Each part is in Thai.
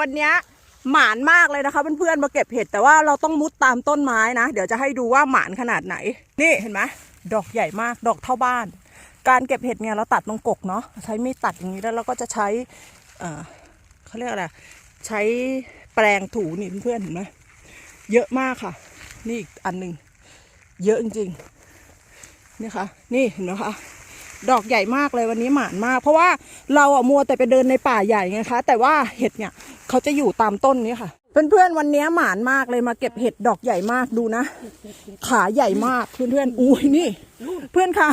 วันนี้หมานมากเลยนะคะเพื่อนๆมาเก็บเห็ดแต่ว่าเราต้องมุดตามต้นไม้นะ เดี๋ยวจะให้ดูว่าหมานขนาดไหน นี่เห็นไหมดอกใหญ่มากดอกเท่าบ้าน การเก็บเห็ดเนี่ยเราตัดตรงกกเนาะใช้มีดตัดอย่างนี้แล้วเราก็จะใช้เอ่อเขาเรียกอะไรใช้แปรงถูนี่เพื่อนๆเห็นไหมเยอะมากค่ะ นี่อีกอันหนึ่งเยอะจริงๆนี่ค่ะ นี่เห็นไหมคะ ดอกใหญ่มากเลยวันนี้หมานมาก เพราะว่าเราอะมัวแต่ไปเดินในป่าใหญ่ไงคะ แต่ว่าเห็ดเนี่ยเขาจะอยู่ตามต้นนี้ค่ะ เพื่อนๆวันนี้หมานมากเลยมาเก็บเห็ดดอกใหญ่มากดูนะ ขาใหญ่มากเพื่อนๆอุ้ยนี่ เพื่อนค่ะ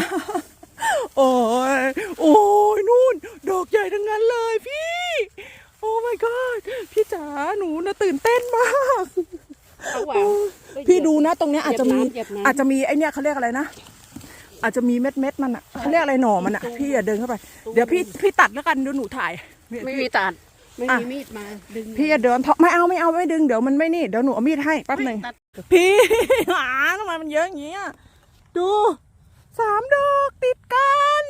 โอ้ยโอ้ยนู่น ดอกใหญ่ทั้งนั้นเลยพี่ โอ้ my god พี่จ๋าหนูนะตื่นเต้นมากเอาหวานพี่ดูนะ ตรงเนี้ยอาจจะมีเหยียบน้ำอาจจะมีไอเนี้ยเขาเรียกอะไรนะ อาจจะมีเม็ดเม็ดๆมันอะเขาเรียกอะไรหน่อมันอะพี่อย่าเดินเข้าไป เดี๋ยวพี่พี่ตัดแล้วกันเดี๋ยวหนูถ่ายเนี่ยไม่พี่มีตัดไม่อะมีมีดมาดึงพี่อย่าเดินเพราะไม่เอาไม่เอาไม่ดึงเดี๋ยวมันไม่นี่เดี๋ยวหนูเอามีดให้แป๊บหนึ่งตัดพี่ หาทำไมมันเยอะอย่างเงี้ยดูสามดอกติดกัน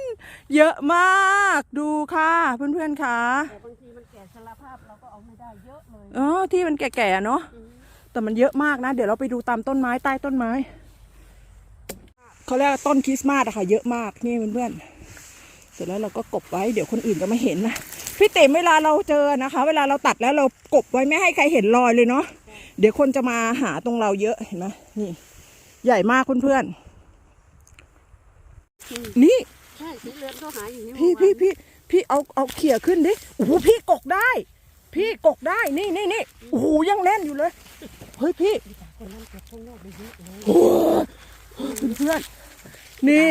เยอะมากดูค่ะเพื่อนๆค่ะแต่บางทีมันแก่ชราภาพเราก็เอาไม่ได้เยอะเลย เออที่มันแก่ๆอะเนาะแต่มันเยอะมากนะ เดี๋ยวเราไปดูตามต้นไม้ใต้ต้นไม้ เขาเรียกต้นคริสต์มาสอะค่ะเยอะมากนี่เพื่อนๆเสร็จแล้วเราก็กบไว้เดี๋ยวคนอื่นจะไม่เห็นนะพี่เต็มเวลาเราเจอนะคะ เวลาเราตัดแล้วเรากบไว้ไม่ให้ใครเห็นรอยเลยเนาะเดี๋ยวคนจะมาหาตรงเราเยอะเห็นไหมนี่ ใหญ่มากเพื่อนๆนี่ใช่สีเหลืองก็หาอยู่นี่พี่พี่พี่พี่เอาเอาเขี่ยขึ้นดิโอ้โหพี่กกได้ พี่กกได้นี่นี่นี่โอ้โหยังแน่นอยู่เลยเฮ้ยพี่โอ้ เพื่อนๆนี่